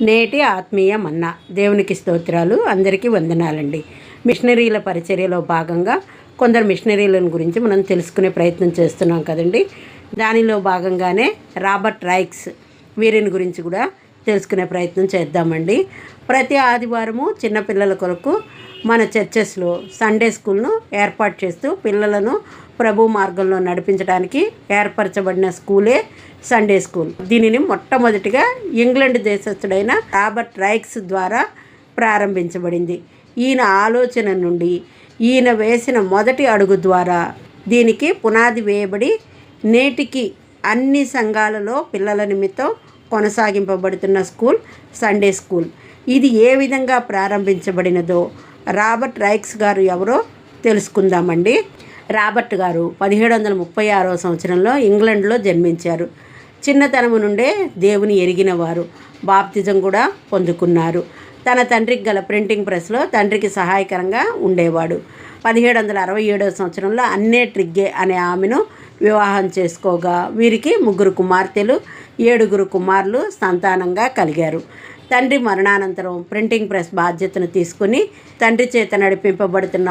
నేటి ఆత్మీయ మన్నా. దేవునికి స్తోత్రాలు అందరికీ వందనాలండి. మిషనరీల పరిచర్యలో భాగంగా కొందరు మిషనరీలను గురించి మనం తెలుసుకునే ప్రయత్నం చేస్తున్నాం కదండి. దానిలో భాగంగానే రాబర్ట్ రైక్స్ వీరిని గురించి కూడా తెలుసుకునే ప్రయత్నం చేద్దామండి. ప్రతి ఆదివారము చిన్నపిల్లల కొరకు మన చర్చెస్లో సండే స్కూల్ను ఏర్పాటు చేస్తూ పిల్లలను ప్రభు మార్గంలో నడిపించడానికి ఏర్పరచబడిన స్కూలే సండే స్కూల్. దీనిని మొట్టమొదటిగా ఇంగ్లాండ్ దేశస్థుడైన రాబర్ట్ రైక్స్ ద్వారా ప్రారంభించబడింది. ఈయన ఆలోచన నుండి ఈయన వేసిన మొదటి అడుగు ద్వారా దీనికి పునాది వేయబడి నేటికి అన్ని సంఘాలలో పిల్లల నిమిత్తం కొనసాగింపబడుతున్న స్కూల్ సండే స్కూల్. ఇది ఏ విధంగా ప్రారంభించబడినదో రాబర్ట్ రైక్స్ గారు ఎవరో తెలుసుకుందామండి. రాబర్ట్ గారు పదిహేడు వందల ముప్పై ఆరో సంవత్సరంలో ఇంగ్లండ్లో జన్మించారు. చిన్నతనము నుండే దేవుని ఎరిగిన వారు బాప్తిజం కూడా పొందుకున్నారు. తన తండ్రికి గల ప్రింటింగ్ ప్రెస్లో తండ్రికి సహాయకరంగా ఉండేవాడు. పదిహేడు వందల అరవై ఏడవ సంవత్సరంలో అన్నే ట్రిగ్గే అనే ఆమెను వివాహం చేసుకోగా. వీరికి ముగ్గురు కుమార్తెలు ఏడుగురు కుమారులు సంతానంగా కలిగారు. తండ్రి మరణానంతరం ప్రింటింగ్ ప్రెస్ బాధ్యతను తీసుకుని తండ్రి చేత నడిపింపబడుతున్న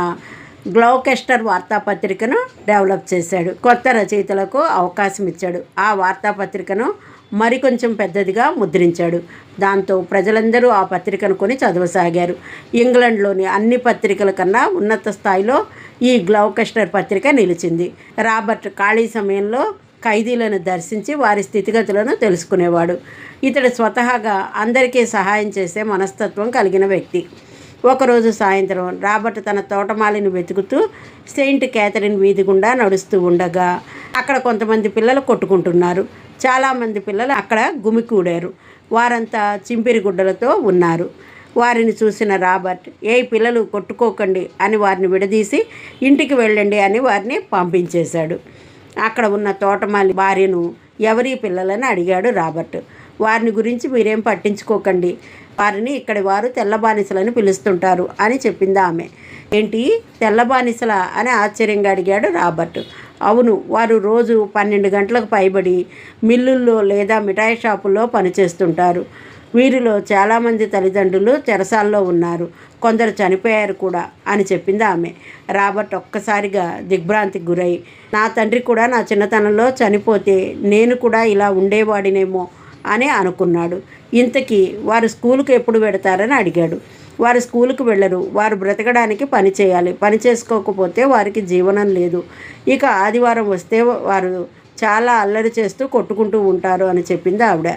గ్లౌకెస్టర్ వార్తాపత్రికను డెవలప్ చేశాడు. కొత్త రచయితలకు అవకాశం ఇచ్చాడు. ఆ వార్తాపత్రికను మరికొంచెం పెద్దదిగా ముద్రించాడు. దాంతో ప్రజలందరూ ఆ పత్రికను కొని చదవసాగారు. ఇంగ్లండ్లోని అన్ని పత్రికల కన్నా ఉన్నత స్థాయిలో ఈ గ్లౌకెస్టర్ పత్రిక నిలిచింది. రాబర్ట్ ఖాళీ సమయంలో ఖైదీలను దర్శించి వారి స్థితిగతులను తెలుసుకునేవాడు. ఇతడు స్వతహాగా అందరికీ సహాయం చేసే మనస్తత్వం కలిగిన వ్యక్తి. ఒకరోజు సాయంత్రం రాబర్ట్ తన తోటమాలిని వెతుకుతూ సెయింట్ క్యాథరిన్ వీధి గుండా నడుస్తూ ఉండగా అక్కడ కొంతమంది పిల్లలు కొట్టుకుంటున్నారు. చాలామంది పిల్లలు అక్కడ గుమికూడారు. వారంతా చింపిరి గుడ్డలతో ఉన్నారు. వారిని చూసిన రాబర్ట్ ఏ పిల్లలు కొట్టుకోకండి అని వారిని విడదీసి ఇంటికి వెళ్ళండి అని వారిని పంపించేశాడు. అక్కడ ఉన్న తోటమాలి భార్యను ఎవరి పిల్లలని అడిగాడు రాబర్ట్. వారిని గురించి మీరేం పట్టించుకోకండి. వారిని ఇక్కడి వారు తెల్ల బానిసలని పిలుస్తుంటారు అని చెప్పింది ఆమె. ఏంటి? తెల్ల బానిసల అని ఆశ్చర్యంగా అడిగాడు రాబర్ట్. అవును వారు రోజు పన్నెండు గంటలకు పైబడి మిల్లుల్లో లేదా మిఠాయి షాపుల్లో పనిచేస్తుంటారు. వీరిలో చాలామంది తల్లిదండ్రులు చెరసాల్లో ఉన్నారు. కొందరు చనిపోయారు కూడా అని చెప్పింది ఆమె. రాబర్ట్ ఒక్కసారిగా దిగ్భ్రాంతికి గురై నా తండ్రి కూడా నా చిన్నతనంలో చనిపోతే నేను కూడా ఇలా ఉండేవాడినేమో అని అనుకున్నాడు. ఇంతకీ వారు స్కూలుకు ఎప్పుడు పెడతారని అడిగాడు. వారు స్కూలుకు వెళ్ళరు. వారు బ్రతకడానికి పని చేయాలి. పని చేసుకోకపోతే వారికి జీవనం లేదు. ఇక ఆదివారం వస్తే వారు చాలా అల్లరి చేస్తూ కొట్టుకుంటూ ఉంటారు అని చెప్పింది ఆవిడ.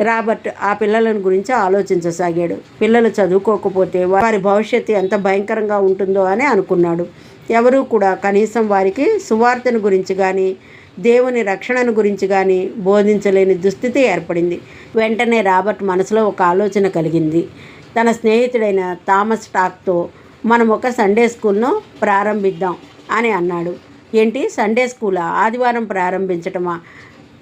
రాబర్ట్ ఆ పిల్లలను గురించి ఆలోచించసాగాడు. పిల్లలు చదువుకోకపోతే వారి భవిష్యత్తు ఎంత భయంకరంగా ఉంటుందో అని అనుకున్నాడు. ఎవరూ కూడా కనీసం వారికి సువార్తను గురించి కానీ దేవుని రక్షణను గురించి కానీ బోధించలేని దుస్థితి ఏర్పడింది. వెంటనే రాబర్ట్ మనసులో ఒక ఆలోచన కలిగింది. తన స్నేహితుడైన థామస్ టాక్తో మనం ఒక సండే స్కూల్ను ప్రారంభిద్దాం అని అన్నాడు. ఏంటి? సండే స్కూలా? ఆదివారం ప్రారంభించటమా?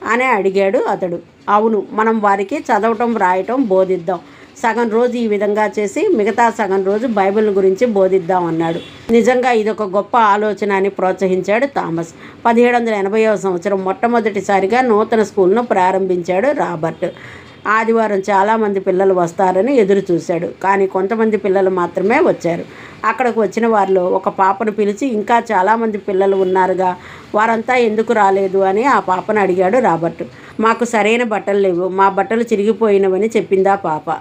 అని అడిగాడు అతడు. అవును మనం వారికి చదవటం రాయటం బోధిద్దాం. సగం రోజు ఈ విధంగా చేసి మిగతా సగం రోజు బైబిల్ గురించి బోధిద్దాం అన్నాడు. నిజంగా ఇదొక గొప్ప ఆలోచన అని ప్రోత్సహించాడు థామస్. పదిహేడు వందల ఎనభైవ సంవత్సరం మొట్టమొదటిసారిగా నూతన స్కూల్ను ప్రారంభించాడు రాబర్ట్. ఆదివారం చాలామంది పిల్లలు వస్తారని ఎదురు చూశాడు. కానీ కొంతమంది పిల్లలు మాత్రమే వచ్చారు. అక్కడికి వచ్చిన వారిలో ఒక పాపను పిలిచి ఇంకా చాలామంది పిల్లలు ఉన్నారుగా వారంతా ఎందుకు రాలేదు? అని ఆ పాపను అడిగాడు రాబర్ట్. మాకు సరైన బట్టలు లేవు మా బట్టలు చిరిగిపోయినవని చెప్పిందా పాప.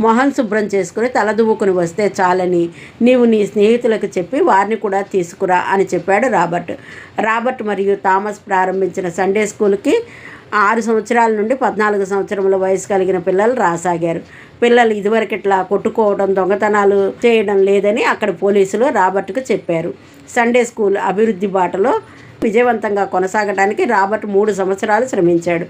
మొహం శుభ్రం చేసుకుని తలదువ్వుకుని వస్తే చాలని నీవు నీ స్నేహితులకు చెప్పి వారిని కూడా తీసుకురా అని చెప్పాడు రాబర్ట్. రాబర్ట్ మరియు థామస్ ప్రారంభించిన సండే స్కూల్కి ఆరు సంవత్సరాల నుండి పద్నాలుగు సంవత్సరముల వయసు కలిగిన పిల్లలు రాసాగారు. పిల్లలు ఇదివరకు ఇట్లా కొట్టుకోవడం దొంగతనాలు చేయడం లేదని అక్కడ పోలీసులు రాబర్ట్కు చెప్పారు. సండే స్కూల్ అభివృద్ధి బాటలో విజయవంతంగా కొనసాగడానికి రాబర్ట్ మూడు సంవత్సరాలు శ్రమించాడు.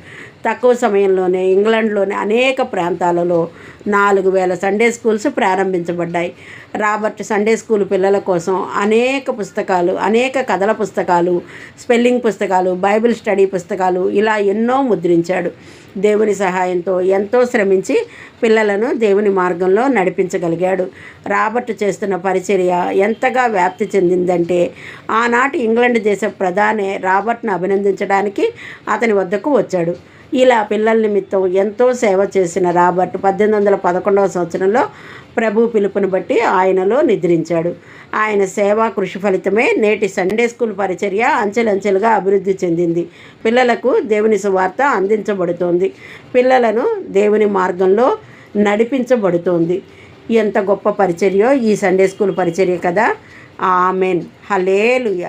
తక్కువ సమయంలోనే ఇంగ్లాండ్లోని అనేక ప్రాంతాలలో నాలుగు వేల సండే స్కూల్స్ ప్రారంభించబడ్డాయి. రాబర్ట్ సండే స్కూల్ పిల్లల కోసం అనేక పుస్తకాలు అనేక కథల పుస్తకాలు స్పెల్లింగ్ పుస్తకాలు బైబిల్ స్టడీ పుస్తకాలు ఇలా ఎన్నో ముద్రించాడు. దేవుని సహాయంతో ఎంతో శ్రమించి పిల్లలను దేవుని మార్గంలో నడిపించగలిగాడు. రాబర్ట్ చేస్తున్న పరిచర్య ఎంతగా వ్యాప్తి చెందిందంటే ఆనాటి ఇంగ్లాండ్ దేశ ప్రధాని రాబర్ట్ను అభినందించడానికి అతని వద్దకు వచ్చాడు. ఇలా పిల్లల నిమిత్తం ఎంతో సేవ చేసిన రాబర్ట్ పద్దెనిమిది వందల పదకొండవ సంవత్సరంలో ప్రభు పిలుపుని బట్టి ఆయనలో నిద్రించాడు. ఆయన సేవా కృషి ఫలితమే నేటి సండే స్కూల్ పరిచర్య అంచెలంచెలుగా అభివృద్ధి చెందింది. పిల్లలకు దేవుని సువార్త అందించబడుతోంది. పిల్లలను దేవుని మార్గంలో నడిపించబడుతోంది. ఎంత గొప్ప పరిచర్యో ఈ సండే స్కూల్ పరిచర్య కదా. ఆమెన్. హలేలుయ